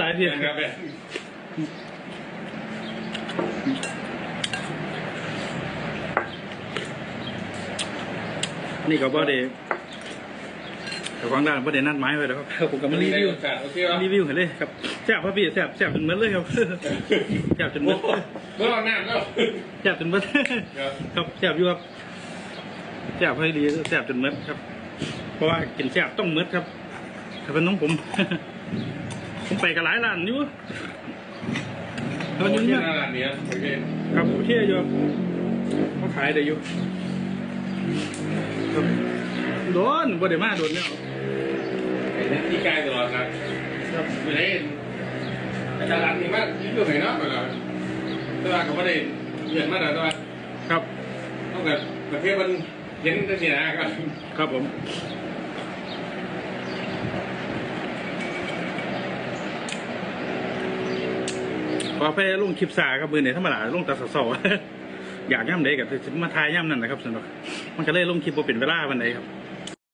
หลายเพียนะครับเนี่ยนี่ก็บ่ได้แต่ฟังด้านบ่ได้นัดหมายไว้แล้วครับผมก็มารีวิวโอเคครับรีวิวเห็นเลยครับแซ่บครับพี่แซ่บแซ่บจนเหมือนเลยครับแซ่บจนเหมืโอ้อนโหเมื่อเราหน้าแล้วแซ่บจนเหมือนครับครับแซ่บอยู่ครับแซ่บให้ดีแซ่บจนเหมือนครับ เพราะว่ากินแซ่บต้องเหมือนครับถ้าเป็นน้องผม ผมไปกับหลายร้านอยู่โอเอาเคอยู่เนี่ยหน้าร้านเนี้ยโอเคครับโอเคอยู่ครับเขาขายได้อยู่ครับโดนบ่ได้มาโดนเนี่ยไอ้นี่ที่ใกล้ตลอดครับครับไม่ได้อาจารย์ร้านนี้มากยิ่งดูไหนเนาะเหมือนกันแต่ว่าเขาไม่ได้เรียนมาแต่ว่าครับต้องแบบประเทศมันเห็นได้เนี่ยนะครับครับผม ขอไปลงคลิปสาครับมือเนี่ยธรรมดาลงตาสอสออยากย่ำเด็กกับมาทายย่ำนั่นนะครับสนุกมันก็เลยลงคลิปบ่เป็นเวลาวันไหนครับ